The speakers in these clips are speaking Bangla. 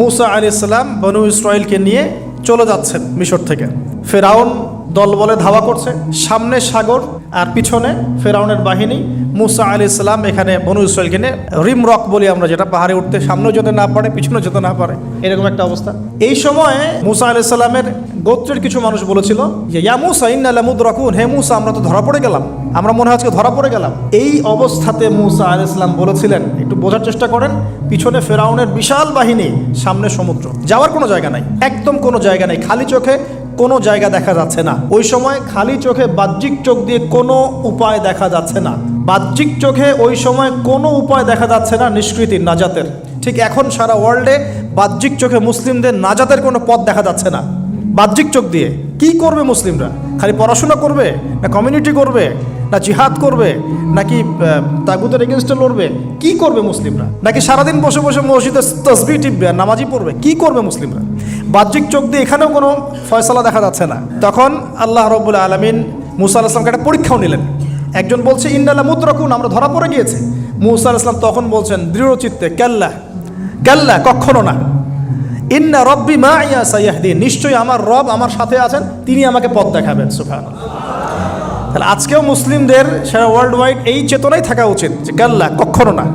মুসা আলি ইসলাম বনু ইসরায়েলকে নিয়ে চলে যাচ্ছেন মিশর থেকে। ফেরাউন দল বলে ধাওয়া করছে, সামনে সাগর আর পিছনে ফেরাউনের বাহিনী। মুসা আলি ইসলাম এখানে বনু ইসরায়েলকে নিয়ে রিম রক বলি আমরা যেটা, পাহাড়ে উঠতে সামনেও যেতে না পারে, পিছনেও যেতে না পারে, এরকম একটা অবস্থা। এই সময়ে মুসা আলি ইসলামের গোত্রের কিছু মানুষ বলেছিল যে, ইয়া মুসা ইন্নালামুদ রাকুন হে মুসা, আমরা তো ধরা পড়ে গেলাম। আমরা মনে হয় আজকে ধরা পড়ে গেলাম। এই অবস্থাতে মুসা আলি ইসলাম বলেছিলেন, একটু বোঝার চেষ্টা করেন, পিছনে ফেরাউনের বিশাল বাহিনী, সামনে সমুদ্র। যাওয়ার কোনো জায়গা নাই, একদম কোনো জায়গা নেই, খালি চোখে কোনো জায়গা দেখা যাচ্ছে না। ওই সময় খালি চোখে বাহ্যিক চোখ দিয়ে কোনো উপায় দেখা যাচ্ছে না। বাহ্যিক চোখে ওই সময় কোনো উপায় দেখা যাচ্ছে না নিষ্কৃতির নাজাতের। ঠিক এখন সারা ওয়ার্ল্ডে বাহ্যিক চোখে মুসলিমদের নাজাতের কোনো পথ দেখা যাচ্ছে না। বাহ্যিক চোখ দিয়ে। কি করবে মুসলিমরা? খালি পড়াশোনা করবে? না কমিউনিটি করবে? না জিহাদ করবে? নাকি আহ, তাগুতের এগেনস্টে লড়বে? কি করবে মুসলিমরা? নাকি সারাদিন বসে বসে মসজিদে তসবি টিপবে আর নামাজি পড়বে? কি করবে মুসলিমরা? বাহ্যিক চোখ দিয়ে এখানেও কোনো ফয়সলা দেখা যাচ্ছে না। তখন আল্লাহ রব্বুল আলমিন মুসা আলাহিসামকে একটা পরীক্ষাও নিলেন। একজন বলছে ইন্দাল্লা মুদ্রকুন আমরা ধরা পড়ে গিয়েছে। মুসা আলাহিসাম তখন বলছেন দৃঢ় চিত্তে ক্যাল্লা ক্যাল্লা কখনো না। ইন্না রব্বি মা ইয়া সাইয়াহদিন। নিশ্চয়ই আমার রব আমার সাথে আছেন, তিনি আমাকে পথ দেখাবেন সুফান তাহলে আজকেও মুসলিমদের সারা ওয়ার্ল্ড ওয়াইড এই চেতনাই থাকা উচিত যে, গাল্লা, কখনো না।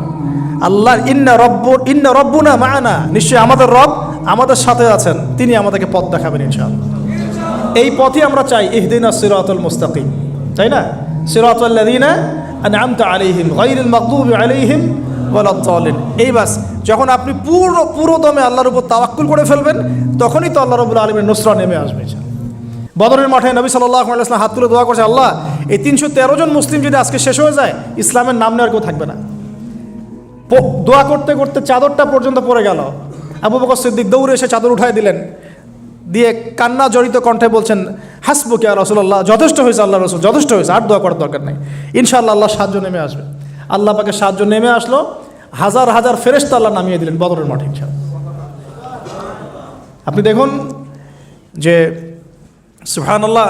আল্লাহ ইন্না রব্ব, ইন্না রব্বু না মা না নিশ্চয়ই আমাদের রব আমাদের সাথে আছেন, তিনি আমাদেরকে পথ দেখাবেন, ইনশাআল্লাহ। এই পথই আমরা চাই, ইহদিনা সিরাতুল মুস্তাকিম। তাই না? সিরাতুল্লাযিনা আনআমতা আলাইহিম গায়রিল মাগদুবি আলাইহিম। ওয়ালাদ-দালিন এই বাস, যখন আপনি পুরো পুরো দমে আল্লাহর উপর তাওয়াক্কুল করে ফেলবেন, তখনই তো আল্লাহ রাব্বুল আলামিনের নুসরা নেমে আসবে। বদরের মাঠে নবী সাল্লাহ হাত তুলে দোয়া করছে, আল্লাহ, এই তিনশো তেরো জন মুসলিম যদি আজকে শেষ হয়ে যায়, ইসলামের নাম নেওয়ার কেউ থাকবে না। দোয়া করতে করতে চাদরটা পর্যন্ত পড়ে গেল। আবু বকর সিদ্দিক দৌড়ে এসে চাদর উঠায় দিলেন। দিয়ে কান্না জড়িত কণ্ঠে বলছেন হাসবু কে রসুল্লাহ যথেষ্ট হয়েছে আল্লাহ রসুল, যথেষ্ট হয়েছে, আর দোয়া করার দরকার নেই। ইনশাআল্লাহ আল্লাহ সাহায্য নেমে আসবে। আল্লাহ পাকে সাহায্য নেমে আসলো। হাজার হাজার ফেরেস্তা আল্লাহ নামিয়ে দিলেন বদরের মাঠে আপনি দেখুন যে সুহান আল্লাহ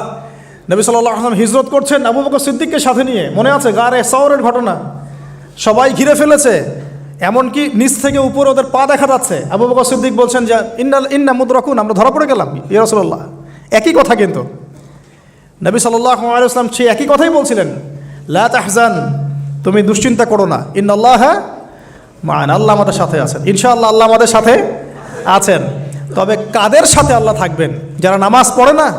নবী সাল্লাহ আসলাম হিজরত করছেন আবু বকর সিদ্দিককে সাথে নিয়ে। মনে আছে গারে সওরের ঘটনা? সবাই ঘিরে ফেলেছে, এমনকি নিচ থেকে উপর ওদের পা দেখা যাচ্ছে। আবু বকর সিদ্দিক বলছেন যে, ইন্না ইন্না মুদ্রাকুন, আমরা ধরা পড়ে গেলাম। ইরসল্লাহ একই কথা কিন্তু। নবী সাল্লাহ আলাইসলাম সেই একই কথাই বলছিলেন, লা তাহজান, তুমি দুশ্চিন্তা করো না। ইন আল্লাহ মান আল্লাহ আমাদের সাথে আছেন। ইনশাআল্লাহ আল্লাহ আমাদের সাথে আছেন। তবে কাদের সাথে আল্লাহ থাকবেন? যারা নামাজ পড়ে না,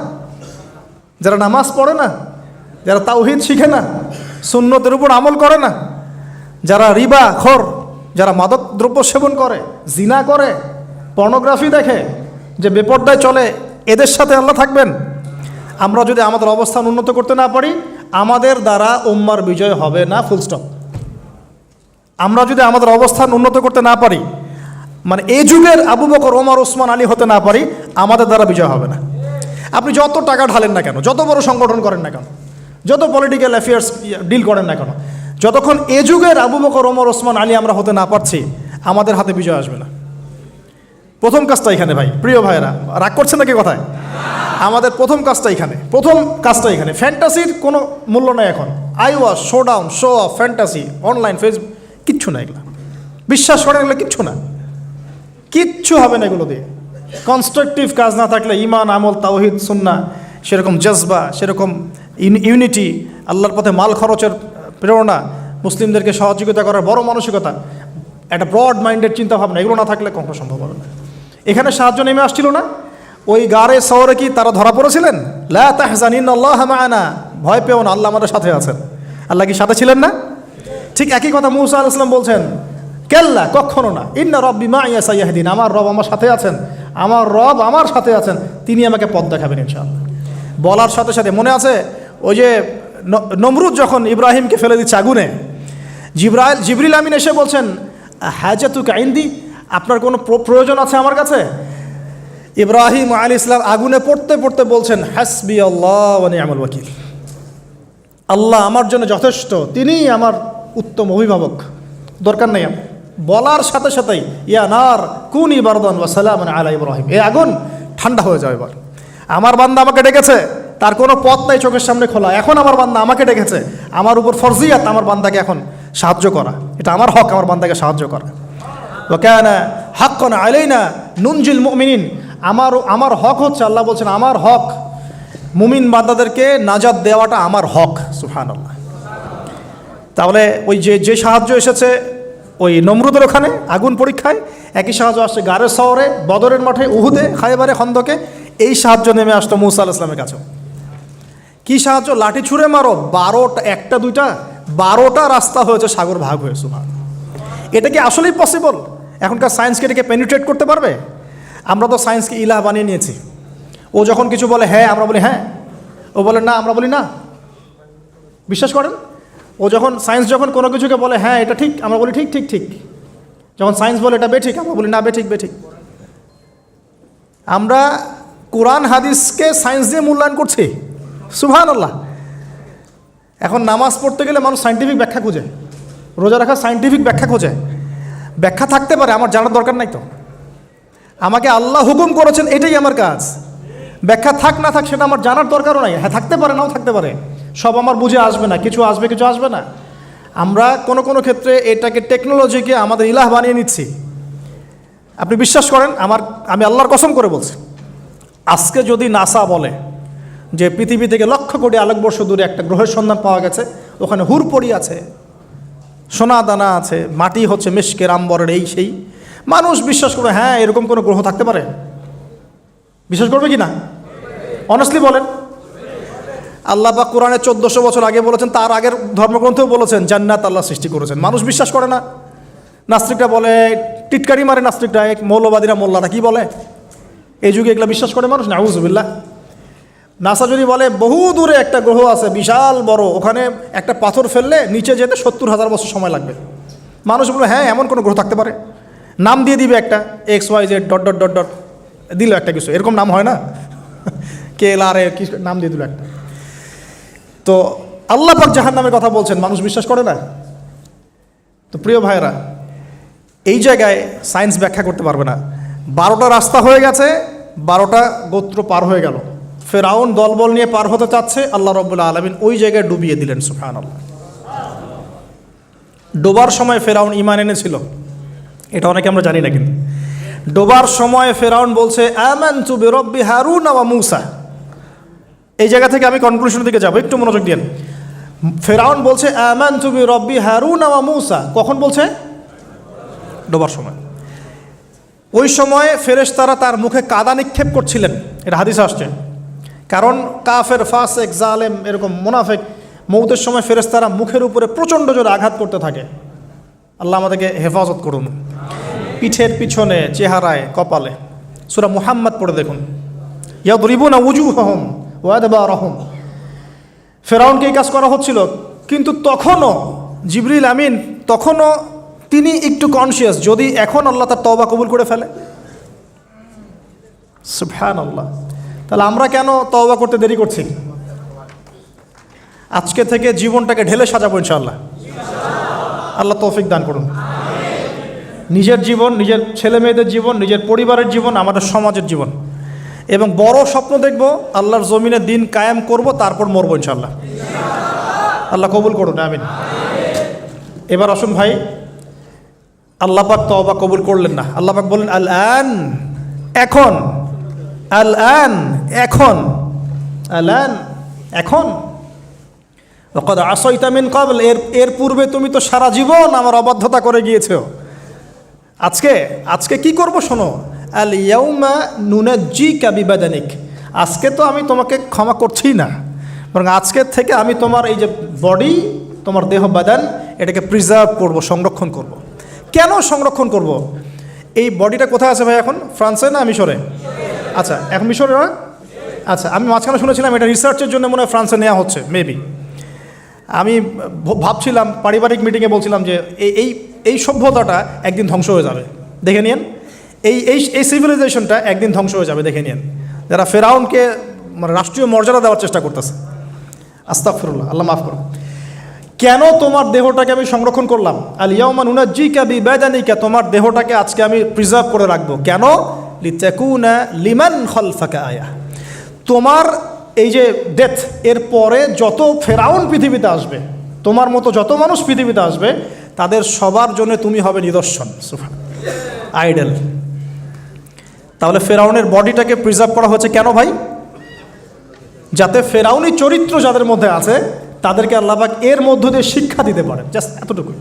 যারা নামাজ পড়ে না, যারা তাওহিদ শিখে না, সুন্নতের উপর আমল করে না, যারা রিবা, খর, যারা মাদক দ্রব্য সেবন করে, জিনা করে, পর্নোগ্রাফি দেখে, যে বেপর্দায় চলে, এদের সাথে আল্লাহ থাকবেন? আমরা যদি আমাদের অবস্থান উন্নত করতে না পারি, আমাদের দ্বারা উম্মার বিজয় হবে না ফুল স্টপ আমরা যদি আমাদের অবস্থান উন্নত করতে না পারি মানে এই যুগের আবু বকর, ওমর, ওসমান, আলী হতে না পারি, আমাদের দ্বারা বিজয় হবে না। আপনি যত টাকা ঢালেন না কেন, যত বড় সংগঠন করেন না কেন, যত পলিটিক্যাল অ্যাফেয়ার্স ডিল করেন না কেন, যতক্ষণ এ যুগের আবু বকর, ওমর, ওসমান, আলী আমরা হতে না পারছি, আমাদের হাতে বিজয় আসবে না। প্রথম কাজটা এখানে ভাই, প্রিয় ভাইয়েরা, রাগ করছেন নাকি কথায়? আমাদের প্রথম কাজটা এখানে, প্রথম কাজটা এখানে। ফ্যান্টাসির কোনো মূল্য নেই এখন। Eyewash show down show off fantasy online Facebook কিচ্ছু না এগুলো। বিশ্বাস করেন এগুলো কিচ্ছু না। কিচ্ছু হবে না এগুলো দিয়ে। কনস্ট্রাকটিভ কাজ না থাকলে ইমান, আমল, তাওহিদ, সুন্না, সেরকম জজবা, সেরকম ইউনিটি আল্লাহর পথে মাল খরচের প্রেরণা, মুসলিমদেরকে সহযোগিতা করার বড় মানসিকতা, একটা ব্রড মাইন্ডেড চিন্তাভাবনা, এগুলো না থাকলে কখনো সম্ভব হবে না। এখানে সাহায্য নেমে আসছিল না। ওই গাড়ে শহরে কি তারা ধরা পড়েছিলেন? লা আল্লাহ ভয় পেও না, আল্লাহ আমাদের সাথে আছেন। আল্লাহ কি সাথে ছিলেন না? ঠিক একই কথা মুসা আল ইসলাম বলছেন, কেল্লা, কখনো না। ইন্না রব্বি মা ইয়া সাইয়াহদিন। আমার রব আমার সাথে আছেন। আমার রব আমার সাথে আছেন। তিনি আমাকে পথ দেখাবেন ইনশাআল্লাহ। বলার সাথে সাথে মনে আছে, ওই যে নমরুদ যখন ইব্রাহিমকে ফেলে দিচ্ছে আগুনে, জিব্রাইল, জিবরিল আমিন এসে বলছেন হাজাতু কাইন্দি আপনার কোনো প্র- প্রয়োজন আছে আমার কাছে? ইব্রাহিম আলী ইসলাম আগুনে পড়তে পড়তে বলছেন, হাসবি আল্লাহ আমল ওয়াকিল। আল্লাহ আমার জন্য যথেষ্ট। তিনিই আমার উত্তম অভিভাবক। দরকার নেই বলার সাথে সাথেই, ইয়া নার, কুন ইবারদান ওয়া সালাম আলা ইব্রাহিম। এই আগুন ঠান্ডা হয়ে যাবে এবার। আমার বান্দা আমাকে ডেকেছে, তার কোনো পথ নাই চোখের সামনে খোলা। এখন আমার বান্দা আমাকে ডেকেছে, আমার উপর ফরজিয়াত আমার বান্দাকে এখন সাহায্য করা। এটা আমার হক, আমার বান্দাকে সাহায্য করা। ওকানা হাক্কন আলাইনা নুনজিল মুমিনিন। আমার আমার হক হচ্ছে, আল্লাহ বলছেন, আমার হক। মুমিন বান্দাদেরকে নাজাদ দেওয়াটা আমার হক সুহান আল্লাহ তাহলে ওই যে যে সাহায্য এসেছে, ওই নমরুদের ওখানে আগুন পরীক্ষায়, একই সাহায্য আসছে গারের শহরে, বদরের মাঠে, উহুদে, খাইবারে খন্দকে, এই সাহায্য নেমে আসতো মুসা আল ইসলামের কাছেও। কি সাহায্য? লাঠি ছুঁড়ে মারো, বারোটা, একটা, দুইটা, বারোটা রাস্তা হয়েছে সাগর ভাগ হয়ে সুমান এটা কি আসলেই পসিবল এখনকার সায়েন্সকে এটাকে পেনিট্রেট করতে পারবে? আমরা তো সায়েন্সকে ইলাহ বানিয়ে নিয়েছি। ও যখন কিছু বলে হ্যাঁ আমরা বলি হ্যাঁ। ও বলে, না, আমরা বলি, না। বিশ্বাস করেন? ও যখন সায়েন্স যখন কোনো কিছুকে বলে হ্যাঁ এটা ঠিক, আমরা বলি, ঠিক ঠিক ঠিক। যখন সায়েন্স বলে, এটা বেঠিক, আমরা বলি, না, বেঠিক বেঠিক। আমরা কোরআন হাদিসকে সায়েন্স দিয়ে মূল্যায়ন করছি। সুভান আল্লাহ এখন নামাজ পড়তে গেলে মানুষ সাইন্টিফিক ব্যাখ্যা খোঁজে। রোজা রাখা সাইন্টিফিক ব্যাখ্যা খোঁজে। ব্যাখ্যা থাকতে পারে, আমার জানার দরকার নাই তো। আমাকে আল্লাহ হুকুম করেছেন, এটাই আমার কাজ। ব্যাখ্যা থাক, না থাক, সেটা আমার জানার দরকারও নাই। হ্যাঁ থাকতে পারে, নাও থাকতে পারে। সব আমার বুঝে আসবে না, কিছু আসবে কিছু আসবে না। আমরা কোনো কোনো ক্ষেত্রে এটাকে টেকনোলজিকে আমাদের ইলাহ বানিয়ে নিচ্ছি। আপনি বিশ্বাস করেন, আমার, আমি আল্লাহর কসম করে বলছি। আজকে যদি নাসা বলে যে পৃথিবী থেকে লক্ষ কোটি আলোকবর্ষ দূরে একটা গ্রহের সন্ধান পাওয়া গেছে, ওখানে হুরপড়ি আছে, সোনা দানা আছে, মাটি হচ্ছে মেশকের, আম্বরের এই সেই, মানুষ বিশ্বাস করে হ্যাঁ এরকম কোনো গ্রহ থাকতে পারে। বিশ্বাস করবে কি না? অনেস্টলি বলেন। আল্লাহ বা কোরআনে চোদ্দশো বছর আগে বলেছেন, তার আগের ধর্মগ্রন্থেও বলেছেন, জান্নাত আল্লাহ সৃষ্টি করেছেন। মানুষ বিশ্বাস করে না। নাস্তিকরা বলে, টিটকারি মারে নাস্তিকরা, এক মৌলবাদীরা মোল্লারা কি বলে? এই যুগে এগুলো বিশ্বাস করে মানুষ? না হুজুবিল্লাহ নাসা যদি বলে, বহু দূরে একটা গ্রহ আছে, বিশাল বড়, ওখানে একটা পাথর ফেললে নিচে যেতে সত্তর হাজার বছর সময় লাগবে। মানুষ বলবে হ্যাঁ এমন কোনো গ্রহ থাকতে পারে। নাম দিয়ে দিবে একটা X Y Z dot dot dot dot দিল একটা কিছু। এরকম নাম হয় না? কে এল আর এ নাম দিয়ে দিল একটা? তো আল্লাহ পাক জাহান নামের কথা বলছেন, মানুষ বিশ্বাস করে না? তো প্রিয় ভাইরা এই জায়গায় সায়েন্স ব্যাখ্যা করতে পারবে না। বারোটা রাস্তা হয়ে গেছে, বারোটা গোত্র পার হয়ে গেল। ফেরাউন দলবল নিয়ে পার হতে চাচ্ছে, আল্লাহ রব্বুল্লাহ আলমিন ওই জায়গায় ডুবিয়ে দিলেন সুফান আল্লাহ ডোবার সময় ফেরাউন ইমান এনেছিল। এটা অনেকে আমরা জানি না কিন্তু। ডোবার সময় ফেরাউন বলছে আমান তু বেরব্বি হারুন আওয়া মুসা। এই জায়গা থেকে আমি কনক্লুশনের দিকে যাব। একটু মনোযোগ দিন ফেরাউন বলছে আমান তু রব্বি হারুন কখন বলছে? ডোবার সময়। ওই সময়ে ফেরেশতারা তার মুখে কাদা নিক্ষেপ করছিলেন। এটা হাদিস আসছে। কারণ কাফের, ফাসেক, জালেম এরকম মুনাফেক, মৌতের সময় ফেরেশতারা মুখের উপরে প্রচণ্ড জোরে আঘাত করতে থাকে। আল্লাহ আমাদেরকে হেফাজত করুন। পিঠের পিছনে, চেহারায়, কপালে। সুরা মুহাম্মদ পড়ে দেখুন। ইয়াদ রিবুনা উজু হহম ওয়াদবা রহম ফেরাউনকে এই কাজ করা হচ্ছিল। কিন্তু তখনও জিবরিল আমিন, তখনও তিনি একটু কনসিয়াস যদি এখন আল্লাহ তার তওবা কবুল করে ফেলে। সুবহান আল্লাহ তাহলে আমরা কেন তওবা করতে দেরি করছি? আজকে থেকে জীবনটাকে ঢেলে সাজাবো ইনশাআল্লাহ। আল্লাহ তৌফিক দান করুন। নিজের জীবন, নিজের ছেলে মেয়েদের জীবন, নিজের পরিবারের জীবন, আমাদের সমাজের জীবন। এবং বড় স্বপ্ন দেখব, আল্লাহর জমিনে দিন কায়েম করব, তারপর মরবো ইনশাল্লাহ আল্লাহ কবুল করুন, আমিন। এবার আসুন ভাই, আল্লাহ পাক তওবা কবুল করলেন না। আল্লাহ পাক বললেন আল আন এখন। আল আন এখন। আল আন এখন কদ আসইতামিন কবল এর এর পূর্বে তুমি তো সারা জীবন আমার অবাধ্যতা করে গিয়েছো। আজকে আজকে কি করব শোনো? আল ইয়াউমা নুনাজ্জি কাবিবাদানিক আজকে তো আমি তোমাকে ক্ষমা করছি না, বরং আজকের থেকে আমি তোমার এই যে বডি, তোমার দেহ বাদান, এটাকে প্রিজার্ভ করব, সংরক্ষণ করব। কেন সংরক্ষণ করব। এই বডিটা কোথায় আছে ভাই এখন? ফ্রান্সে না মিশরে? আচ্ছা এখন মিশরে না? আচ্ছা আমি মাঝখানে শুনেছিলাম এটা রিসার্চের জন্য মনে হয় ফ্রান্সে নেওয়া হচ্ছে মেবি আমি ভাবছিলাম, পারিবারিক মিটিংয়ে বলছিলাম যে এই এই সভ্যতাটা একদিন ধ্বংস হয়ে যাবে। দেখে নিন এই এই এই সিভিলাইজেশনটা একদিন ধ্বংস হয়ে যাবে, দেখে নিন যারা ফেরাউনকে মানে রাষ্ট্রীয় মর্যাদা দেওয়ার চেষ্টা করতেছে। আস্তাফরুল্লাহ আল্লাহ মাফ করুন। কেন তোমার দেহটাকে আমি সংরক্ষণ করলাম? আল ইয়াউমান উনাজ্জি কাবি বেদানিকা তোমার দেহটাকে আজকে আমি প্রিজার্ভ করে রাখব। কেন? লিতাকুনা লিমান খলফাকা আয়া। তোমার এই যে ডেথ এর পরে যত ফেরাউন পৃথিবীতে আসবে, তোমার মতো যত মানুষ পৃথিবীতে আসবে, তাদের সবার জন্য তুমি হবে নিদর্শন। আইডেল। তাহলে ফেরাউনের বডিটাকে প্রিজার্ভ করা হচ্ছে কেন ভাই? যাতে ফেরাউনি চরিত্র যাদের মধ্যে আছে, তাদেরকে আল্লাহবাক এর মধ্য দিয়ে শিক্ষা দিতে পারেন জাস্ট এতটুকু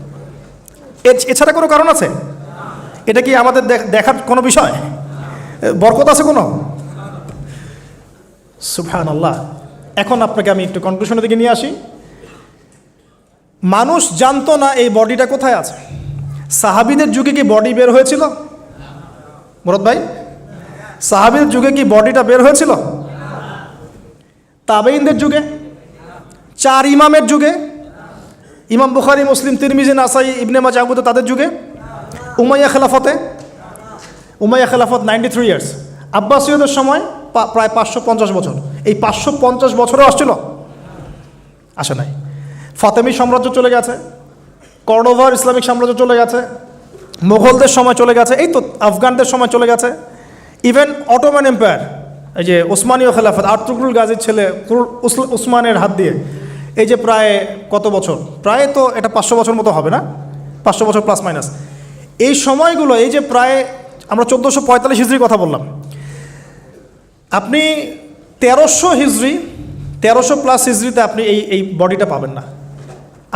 এছাড়া কোনো কারণ আছে? এটা কি আমাদের দেখ- দেখার কোনো বিষয়? বরকত আছে কোনো? সুফহান আল্লাহ এখন আপনাকে আমি একটু কনক্লুশনের দিকে নিয়ে আসি। মানুষ জানতো না এই বডিটা কোথায় আছে। সাহাবিদের যুগে কি বডি বের হয়েছিল? মুরদ ভাই? সাহাবিদের যুগে কি বডিটা বের হয়েছিল? তাবেইনদের যুগে? চার ইমামের যুগে? ইমাম বুখারি, মুসলিম, তিরমিজি, নাসাই, ইবনে মাজাবুদ তাদের যুগে? উমাইয়া খেলাফতে? উমাইয়া খেলাফত নাইনটি থ্রি ইয়ার্স আব্বাস আব্বাসীয়দের সময় প্রায় পাঁচশো পঞ্চাশ বছর। এই পাঁচশো পঞ্চাশ বছরে আসছিল? আসে নাই। ফাতেমি সাম্রাজ্য চলে গেছে। কর্ডোভার ইসলামিক সাম্রাজ্য চলে গেছে। মোগলদের সময় চলে গেছে। এই তো আফগানদের সময় চলে গেছে। ইভেন অটোম্যান এম্পায়ার এই যে ওসমানীয় খেলাফত আর্তুকুল গাজীর ছেলে উসমানের হাত দিয়ে, এই যে প্রায় কত বছর? প্রায় তো এটা পাঁচশো বছর মতো হবে না? পাঁচশো বছর প্লাস মাইনাস এই সময়গুলো, এই যে প্রায় আমরা চোদ্দোশো পঁয়তাল্লিশ হিজড়ির কথা বললাম। আপনি তেরোশো হিজড়ি, তেরোশো প্লাস হিজড়িতে আপনি এই এই বডিটা পাবেন না।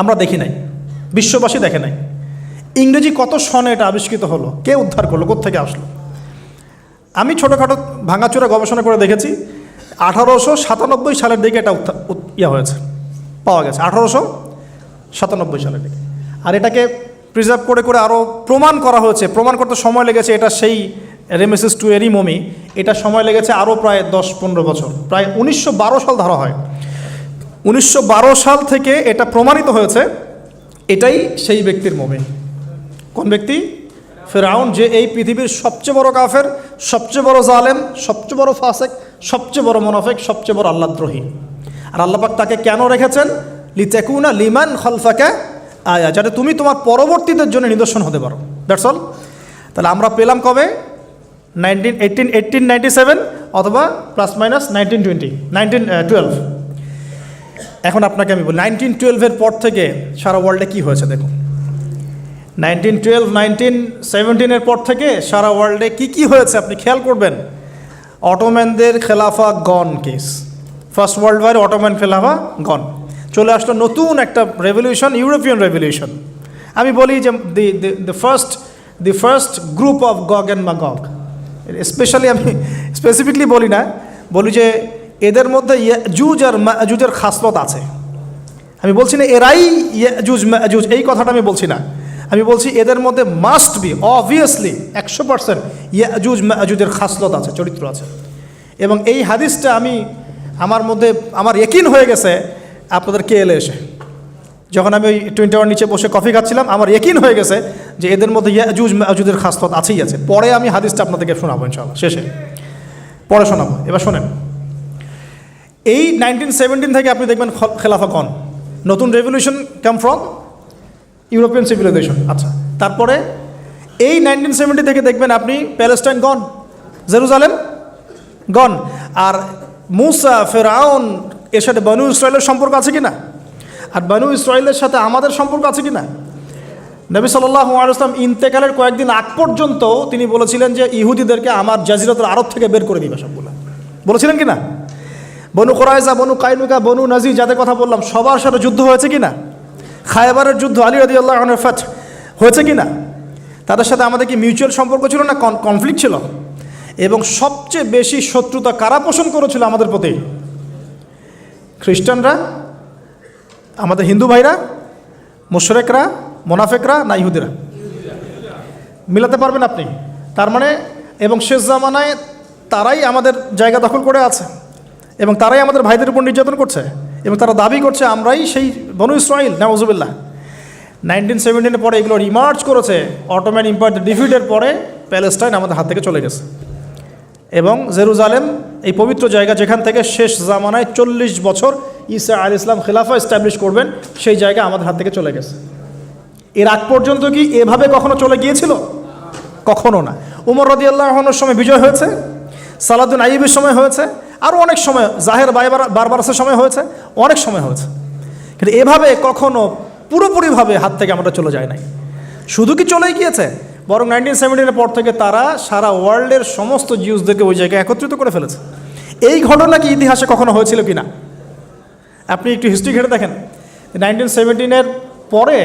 আমরা দেখি নাই। বিশ্ববাসী দেখে নাই। ইংরেজি কত সনে এটা আবিষ্কৃত হলো? কে উদ্ধার করল? কোত্থেকে আসলো? আমি ছোটোখাটো ভাঙাচোরা গবেষণা করে দেখেছি, আঠারোশো সাতানব্বই সালের দিকে এটা ইয়া হয়েছে, পাওয়া গেছে, আঠারোশো সাতানব্বই সালের দিকে। আর এটাকে প্রিজার্ভ করে করে আরও প্রমাণ করা হয়েছে, প্রমাণ করতে সময় লেগেছে, এটা সেই রেমেসিস টু এরই মমি, এটা সময় লেগেছে আরও প্রায় দশ পনেরো বছর, প্রায় উনিশশো বারো সাল ধরা হয়। উনিশশো বারো সাল থেকে এটা প্রমাণিত হয়েছে, এটাই সেই ব্যক্তির মমি। কোন ব্যক্তি? ফেরাউন, যে এই পৃথিবীর সবচেয়ে বড় কাফের সবচেয়ে বড় জালেম, সবচেয়ে বড় ফাসেক, সবচেয়ে বড় মোনাফেক, সবচেয়ে বড় আল্লাদ্রোহী আর আল্লাপাক তাকে কেন রেখেছেন? লিতেকুনা লিমান খলফাকে আয়া, যাতে তুমি তোমার পরবর্তীদের জন্য নিদর্শন হতে পারো। দ্যাটস অল তাহলে আমরা পেলাম কবে? Nineteen, eighteen eighteen ninety seven অথবা plus minus nineteen twenty, nineteen twelve. এখন আপনাকে আমি বলি, নাইনটিন টুয়েলভের পর থেকে সারা ওয়ার্ল্ডে কী হয়েছে দেখুন। নাইনটিন টুয়েলভ, নাইনটিন সেভেন্টিনের পর থেকে সারা ওয়ার্ল্ডে কি কি হয়েছে আপনি খেয়াল করবেন? অটোম্যানদের খেলাফা gone case. First world war Ottoman খেলাফা gone. চলে আসলো নতুন একটা রেভলিউশন ইউরোপিয়ান রেভলিউশন আমি বলি যে the the first the first group of Gog and Magog specially আমি স্পেসিফিকলি বলি না, বলি যে এদের মধ্যে জুজ আর জুজের খাসলত আছে। আমি বলছি না, এরাই ইয়াজুজ, মাজুজ, এই কথাটা আমি বলছি না। আমি বলছি এদের মধ্যে মাস্ট বি অবভিয়াসলি একশো পার্সেন্ট ইয়াজুজ মাজুজের খাসলত আছে, চরিত্র আছে। এবং এই হাদিসটা আমি আমার মধ্যে, আমার একিন হয়ে গেছে, আপনাদের কে এলে এসে। যখন আমি ওই টোয়েন্টি ওয়ান নিচে বসে কফি খাচ্ছিলাম, আমার একিন হয়ে গেছে যে এদের মধ্যে ইয়াজুজ মাজুজের খাসলত আছেই আছে। পরে আমি হাদিসটা আপনাদেরকে শোনাবো ইনশাল্লাহ শেষে। পরে শোনাবো, এবার শোনেন। এই নাইনটিন সেভেন্টিন থেকে আপনি দেখবেন খেলাফা কন। নতুন revolution come from European civilization আচ্ছা তারপরে এই নাইনটিন সেভেন্টি থেকে দেখবেন আপনি প্যালেস্টাইন গন জেরুজালেম গন আর মুসা, ফেরাউন, এর সাথে বানু ইসরায়েলের সম্পর্ক আছে কি না আর বানু ইসরায়েলের সাথে আমাদের সম্পর্ক আছে কি না নবী আলসালাম ইন্তেকালের কয়েকদিন আগ পর্যন্ত তিনি বলেছিলেন যে ইহুদিদেরকে আমার জাজিরাতুল আরব থেকে বের করে দিবে সবগুলো। বলেছিলেন কি না বনু কোরাইজা বনু কাইনুকা, বনু নাজি যাদের কথা বললাম, সবার সাথে যুদ্ধ হয়েছে কি না খায়বারের যুদ্ধ আলী রদি আল্লাহ ফাত হয়েছে কি না তাদের সাথে আমাদের কি মিউচুয়াল সম্পর্ক ছিল না? কনফ্লিক্ট ছিল? এবং সবচেয়ে বেশি শত্রুতা কারা পোষণ করেছিল আমাদের প্রতি? খ্রিস্টানরা, আমাদের হিন্দু ভাইরা, মুশরেকরা, মোনাফেকরা না ইহুদিরা? মিলাতে পারবেন আপনি। তার মানে এবং শেষ জামানায় তারাই আমাদের জায়গা দখল করে আছে। এবং তারাই আমাদের ভাইদের উপর নির্যাতন করছে। এবং তারা দাবি করছে, আমরাই সেই বনু ইসরাইল নাওজুবিল্লাহ নাইনটিন সেভেন্টিনের পরে এগুলো রিমার্চ করেছে, অটোম্যান ইম্পায়ার ডিফিটের পরে প্যালেস্টাইন আমাদের হাত থেকে চলে গেছে। এবং জেরুজালেম, এই পবিত্র জায়গা যেখান থেকে শেষ জামানায় চল্লিশ বছর ইসা আল ইসলাম খেলাফা এস্টাবলিশ করবেন, সেই জায়গা আমাদের হাত থেকে চলে গেছে। এর আগ পর্যন্ত কি এভাবে কখনো চলে গিয়েছিল? কখনো না। উমর রদি আল্লাহনের সময় বিজয় হয়েছে, সালাদুন আইবের সময় হয়েছে আরও অনেক সময়, জাহের বাইবার, বারবারসের সময় হয়েছে, অনেক সময় হয়েছে। কিন্তু এভাবে কখনো পুরোপুরিভাবে হাত থেকে আমরা চলে যায় নাই। শুধু কি চলে গিয়েছে? বরং নাইনটিন সেভেন্টিনের পর থেকে তারা সারা ওয়ার্ল্ডের সমস্ত জিউসদেরকে ওই জায়গায় একত্রিত করে ফেলেছে। এই ঘটনা কি ইতিহাসে কখনো হয়েছিল কি না আপনি একটু হিস্ট্রি ঘেটে দেখেন। নাইনটিন সেভেন্টিনের পরে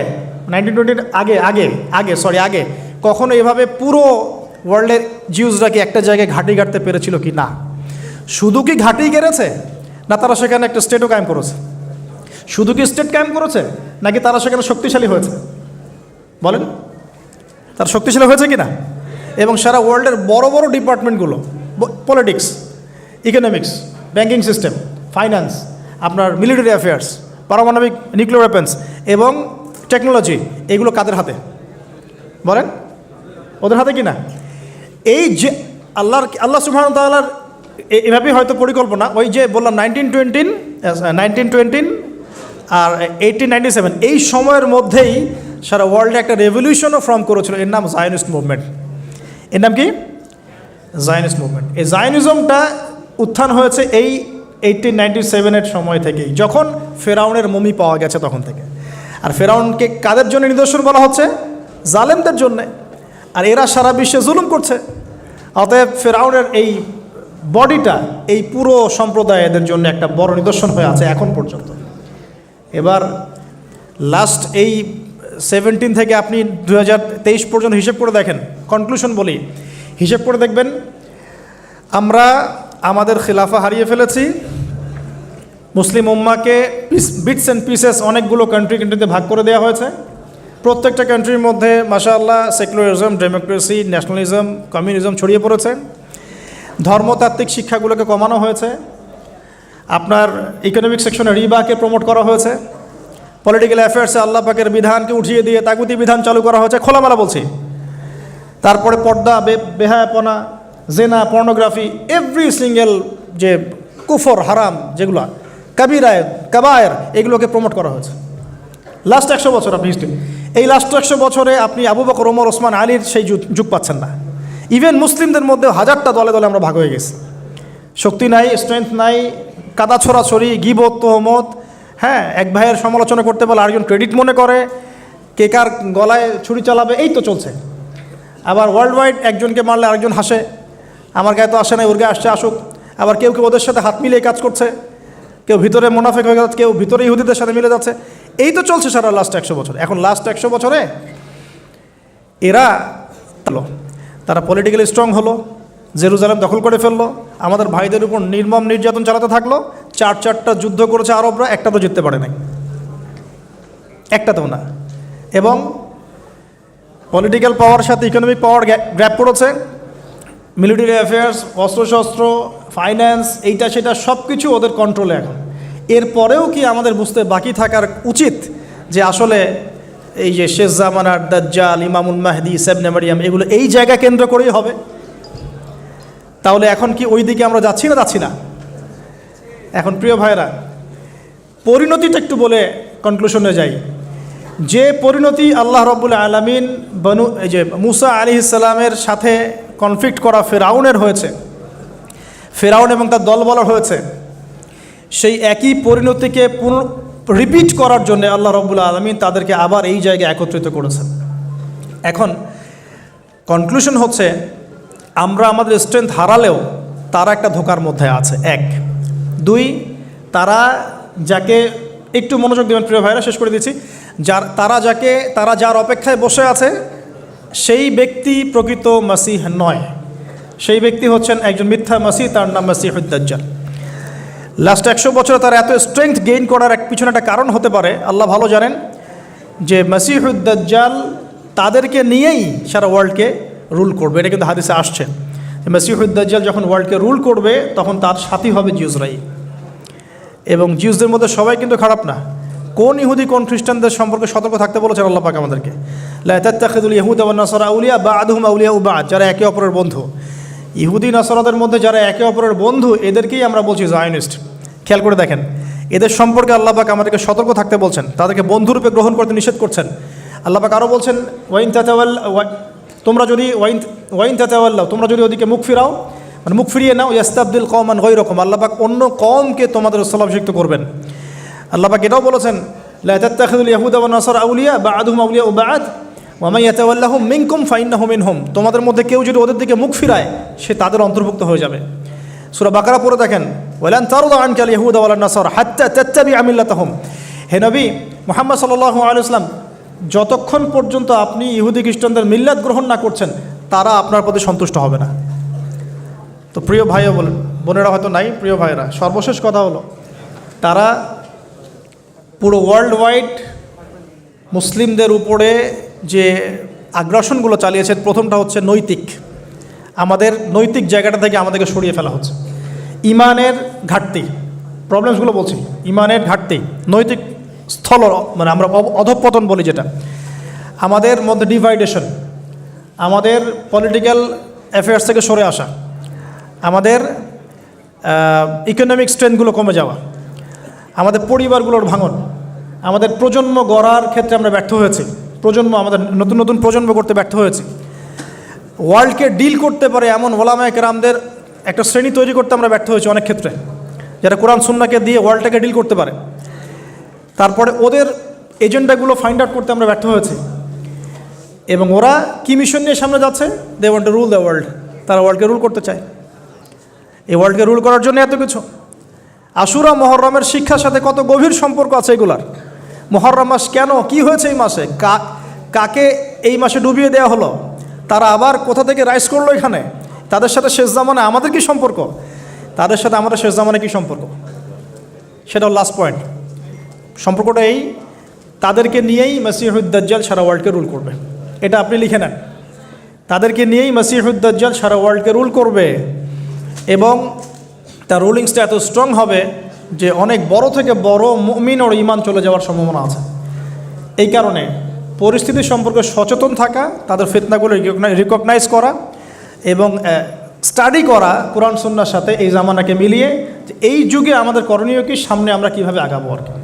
নাইনটিন টোয়েন্টির আগে আগে আগে সরি আগে, কখনো এভাবে পুরো ওয়ার্ল্ডের জিউসরা কি একটা জায়গায় ঘাঁটি গাড়তে পেরেছিল কি না শুধু কি ঘাঁটি গেড়েছে? না তারা সেখানে একটা স্টেটও কায়েম করেছে? শুধু কি স্টেট কায়েম করেছে? নাকি তারা সেখানে শক্তিশালী হয়েছে? বলেন। তারা শক্তিশালী হয়েছে কি না এবং সারা ওয়ার্ল্ডের বড় বড় ডিপার্টমেন্টগুলো politics economics banking system finance আপনার মিলিটারি অ্যাফেয়ার্স পারমাণবিক নিউক্লিয়ার ওয়েপেন্স এবং টেকনোলজি এগুলো কাদের হাতে? বলেন। ওদের হাতে কি না এই যে আল্লাহর, আল্লাহ সুবহান তাল্লাহর এভাবেই হয়তো পরিকল্পনা। ওই যে বললাম নাইনটিন টোয়েন্টিন নাইনটিন টোয়েন্টিন আর এইটিন নাইনটি সেভেন এই সময়ের মধ্যেই সারা ওয়ার্ল্ডে একটা রেভলিউশনও ফর্ম করেছিল। এর নাম জায়নিস্ট মুভমেন্ট এর নাম কি? জায়নিস্ট মুভমেন্ট এই জায়নিজমটা উত্থান হয়েছে এই এইটিন নাইনটি সেভেনের সময় থেকেই, যখন ফেরাউনের মমি পাওয়া গেছে তখন থেকে। আর ফেরাউনকে কাদের জন্য নিদর্শন বলা হচ্ছে? জালেমদের জন্যে। আর এরা সারা বিশ্বে জুলুম করছে। অতএব ফেরাউনের এই বডিটা এই পুরো সম্প্রদায় এদের জন্য একটা বড় নিদর্শন হয়ে আছে এখন পর্যন্ত। এবার লাস্ট এই সেভেন্টিন থেকে আপনি দু হাজার তেইশ পর্যন্ত হিসেব করে দেখেন। কনক্লুশন বলি। হিসেব করে দেখবেন, আমরা আমাদের খিলাফা হারিয়ে ফেলেছি। মুসলিম উম্মাকে বিটস অ্যান্ড পিসেস অনেকগুলো কান্ট্রি কান্ট্রিতে ভাগ করে দেওয়া হয়েছে। প্রত্যেকটা কান্ট্রির মধ্যে, মাশাআল্লাহ সেকুলারিজম ডেমোক্রেসি ন্যাশনালিজম কমিউনিজম ছড়িয়ে পড়েছে। ধর্মতাত্ত্বিক শিক্ষাগুলোকে কমানো হয়েছে। আপনার ইকোনমিক সেকশনে রিবাকে প্রমোট করা হয়েছে। পলিটিক্যাল অ্যাফেয়ার্সে আল্লাহ পাকের বিধানকে উঠিয়ে দিয়ে তাগুতি বিধান চালু করা হয়েছে। খোলামেলা বলছি। তারপরে পর্দা বেহায়াপনা, জেনা পর্নোগ্রাফি এভরি সিঙ্গেল যে কুফর, হারাম যেগুলো, কাবিরায়, কাবায়ের, এগুলোকে প্রমোট করা হয়েছে। লাস্ট একশো বছর আপনি হিস্ট্রি এই লাস্ট একশো বছরে আপনি আবু বকর, ওমর, ওসমান, আলীর সেই যুগ পাচ্ছেন না। ইভেন মুসলিমদের মধ্যে হাজারটা দলে দলে আমরা ভাগ হয়ে গেছি। শক্তি নাই স্ট্রেংথ নাই, কাদা ছড়াছড়ি গিবত, তোহমত হ্যাঁ এক ভাইয়ের সমালোচনা করতে পারলে আরেকজন ক্রেডিট মনে করে, কে কার গলায় ছুরি চালাবে, এই তো চলছে। আবার ওয়ার্ল্ড ওয়াইড একজনকে মারলে আরেকজন হাসে, আমার গায়ে তো আসে না ওর গায়ে আসছে, আসুক। আবার কেউ কেউ ওদের সাথে হাত মিলিয়ে কাজ করছে, কেউ ভিতরে মুনাফেক হয়ে যাচ্ছে কেউ ভিতরে ইহুদিদের সাথে মিলে যাচ্ছে। এই তো চলছে সারা লাস্ট একশো বছর। এখন লাস্ট একশো বছরে এরা তারা পলিটিক্যালি স্ট্রং হলো, জেরুজালেম দখল করে ফেলল, আমাদের ভাইদের উপর নির্মম নির্যাতন চালাতে থাকল, চার চারটা যুদ্ধ করেছে আরবরা, একটা তো জিততে পারে নাই। একটাতেও না। এবং পলিটিক্যাল পাওয়ার সাথে ইকোনমিক পাওয়ার গ্র্যাপ করেছে মিলিটারি অ্যাফেয়ার্স অস্ত্রশস্ত্র ফাইন্যান্স এইটা সেটা সব কিছু ওদের কন্ট্রোলে এখন। এরপরেও কি আমাদের বুঝতে বাকি থাকার উচিত যে আসলে এই যে শেখ জামানার দাজ্জাল, ইমামুল মাহদি সেবনে মারিয়াম, এগুলো এই জায়গা কেন্দ্র করেই হবে। তাহলে এখন কি ওই দিকে আমরা যাচ্ছি না যাচ্ছি না? এখন প্রিয় ভাইরা পরিণতিটা একটু বলে কনক্লুশনে যাই। যে পরিণতি আল্লাহ রব্বুল আলমিন বনু, এই যে মুসা আলি ইসলামের সাথে কনফ্লিক্ট করা ফেরাউনের হয়েছে, ফেরাউন এবং তার দলবলার হয়েছে, সেই একই পরিণতিকে পুনঃ রিপিট করার জন্য আল্লাহ রব্বুল আলমিন তাদেরকে আবার এই জায়গায় একত্রিত করেছেন। এখন কনক্লুশন হচ্ছে, আমরা আমাদের স্ট্রেংথ হারালেও তারা একটা ধোকার মধ্যে আছে। এক। দুই, তারা যাকে একটু মনোযোগ দেবেন প্রিয় ভাইরা, শেষ করে দিচ্ছি। যার, তারা যাকে, তারা যার অপেক্ষায় বসে আছে, সেই ব্যক্তি প্রকৃত মাসিহ নয়। সেই ব্যক্তি হচ্ছেন একজন মিথ্যা মাসিহ, তার নাম মাসিহুদ্দাজ্জাল লাস্ট একশো বছরে তারা এত স্ট্রেংথ গেইন করার এক পিছনে একটা কারণ হতে পারে। আল্লাহ ভালো জানেন যে মাসিহুদ্দাজ্জাল তাদেরকে নিয়েই সারা ওয়ার্ল্ডকে রুল করবে। এটা কিন্তু হাদিসে আসছে। মাসিহুদ্দাজ্জাল যখন ওয়ার্ল্ডকে রুল করবে, তখন তার সাথী হবে জিউজরাই এবং জিউসদের মধ্যে সবাই কিন্তু খারাপ না। কোন ইহুদি, কোন খ্রিস্টানদের সম্পর্কে সতর্ক থাকতে বলেছেন আল্লাহ পাক আমাদেরকে? লাতাত্তাখিদুল ইহুদ ওয়ান নাসারা আউলিয়া বা আদহুম আউলিয়া উবা যারা একে অপরের বন্ধু। ইহুদি, নাসারাদের মধ্যে যারা একে অপরের বন্ধু, এদেরকেই আমরা বলছি জায়নিস্ট খেয়াল করে দেখেন। এদের সম্পর্কে আল্লাহ পাক আমাদেরকে সতর্ক থাকতে বলছেন। তাদেরকে বন্ধুরূপে গ্রহণ করতে নিষেধ করছেন। আল্লাহ পাক আরও বলছেন, ওয়াইন তাতাওয়াল তোমরা যদি ওয়াইন ওয়াইন তাতাওয়াল্লাহ তোমরা যদি ওদিকে মুখ ফিরাও মানে মুখ ফিরিয়ে নাও, ইয়াস্তাবদুল কমান ওই রকম আল্লাপাক অন্য কমকে তোমাদের স্থলাভিষিক্ত করবেন। আল্লাপাক এটাও বলেছেন লাতাত্তাখিদুল ইয়াহুদা ওয়া নাসার আউলিয়া বা আদহুম আউলিয়া ও বাদ ওয়ামাইয়াতাল্লাহম মিনকুম ফাইন্নাহ মিনহুম। তোমাদের মধ্যে কেউ যদি ওদের দিকে মুখ ফিরায়, সে তাদের অন্তর্ভুক্ত হয়ে যাবে। সুরা বাকারা পড়ে দেখেন, ওয়ালান তারুদা আনকাল ইহুদা ওয়ালান নাসার হাত্তা তাত্তাবি আমিল্লাতাহুম হে নবী, মুহাম্মদ সাল্লাল্লাহু আলাইহি যতক্ষণ পর্যন্ত আপনি ইহুদি খ্রিস্টানদের মিল্লাত গ্রহণ না করছেন, তারা আপনার প্রতি সন্তুষ্ট হবে না। তো প্রিয় ভাইও বলেন, বোনেরা হয়তো নাই, প্রিয় ভাইয়েরা, সর্বশেষ কথা হলো, তারা পুরো ওয়ার্ল্ড ওয়াইড মুসলিমদের উপরে যে আগ্রাসনগুলো চালিয়েছে, প্রথমটা হচ্ছে নৈতিক। আমাদের নৈতিক জায়গাটা থেকে আমাদেরকে সরিয়ে ফেলা হচ্ছে। ইমানের ঘাটতি প্রবলেমসগুলো বলছি, ইমানের ঘাটতি, নৈতিক স্থল মানে আমরা অধঃপতন বলি যেটা। আমাদের মধ্যে ডিভাইডেশন আমাদের পলিটিক্যাল অ্যাফেয়ার্স থেকে সরে আসা, আমাদের ইকোনমিক স্ট্রেংথগুলো কমে যাওয়া, আমাদের পরিবারগুলোর ভাঙন, আমাদের প্রজন্ম গড়ার ক্ষেত্রে আমরা ব্যর্থ হয়েছি, প্রজন্ম আমাদের নতুন নতুন প্রজন্ম করতে ব্যর্থ হয়েছি। ওয়ার্ল্ডকে ডিল করতে পারে এমন ওলামায় কেরামদের একটা শ্রেণি তৈরি করতে আমরা ব্যর্থ হয়েছি অনেক ক্ষেত্রে। যারা কোরআন, সুন্নাকে দিয়ে ওয়ার্ল্ডটাকে ডিল করতে পারে। তারপরে ওদের এজেন্ডাগুলো ফাইন্ড আউট করতে আমরা ব্যর্থ হয়েছি। এবং ওরা কি মিশন নিয়ে সামনে যাচ্ছে? They want to rule the world তারা ওয়ার্ল্ডকে রুল করতে চায়। এই ওয়ার্ল্ডকে রুল করার জন্য এত কিছু। আশুরা, মহরমের শিক্ষার সাথে কত গভীর সম্পর্ক আছে এগুলার? মহরম মাস কেন? কি হয়েছে এই মাসে? কাকে এই মাসে ডুবিয়ে দেওয়া হলো? তারা আবার কোথা থেকে রাইস করল এখানে? তাদের সাথে শেষ জামানে আমাদের কি সম্পর্ক? তাদের সাথে আমাদের শেষ জামানে কি সম্পর্ক? সেটাও লাস্ট পয়েন্ট সম্পর্কটা এই, তাদেরকে নিয়েই মাসিহুদ্দাজ্জাল সারা ওয়ার্ল্ডকে রুল করবে। এটা আপনি লিখে নেন। তাদেরকে নিয়েই মাসিহুদ্দাজ্জাল সারা ওয়ার্ল্ডকে রুল করবে এবং তার রুলিংসটা এত স্ট্রং হবে যে অনেক বড় থেকে বড় মুমিন ওর ইমান চলে যাওয়ার সম্ভাবনা আছে। এই কারণে পরিস্থিতি সম্পর্কে সচেতন থাকা, তাদের ফিতনাগুলো রিকগনাইজ করা এবং স্টাডি করা কোরআন সন্ন্যার সাথে এই জামানাকে মিলিয়ে এই যুগে আমাদের করণীয় কি, সামনে আমরা কীভাবে আগাবো আর কি।